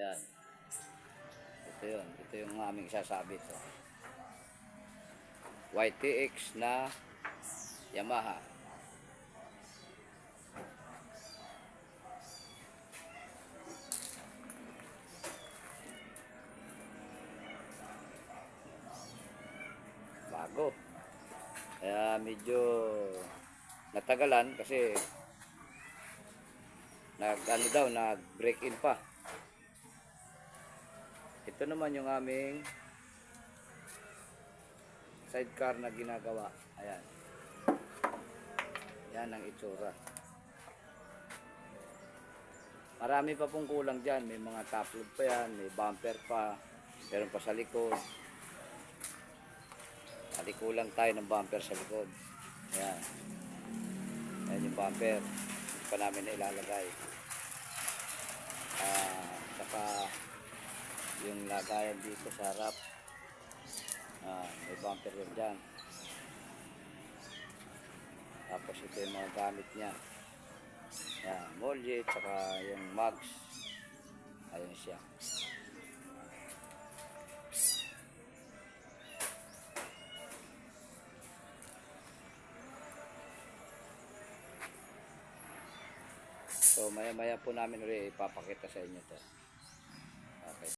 Ayan. Ito yun. Ito yung aming sasabit. Oh. YTX na Yamaha. Bago. Kaya medyo natagalan kasi nag ano daw nag break in pa ito naman yung aming sidecar na ginagawa. Ayan. Yan ang itsura. Marami pa pong kulang dyan. May mga top load pa yan may bumper pa. Meron pa sa likod. Bali kulang tayo ng bumper sa likod. Ayan. Ayan yung bumper. Hindi pa namin na ilalagay. Ah saka yung lagayan dito sa harap. Ah, may bumper yun dyan. Tapos ito yung mga gamit niya. Yan, molye saka yung mugs. Ayun siya. So maya maya po namin ulit ipapakita sa inyo to.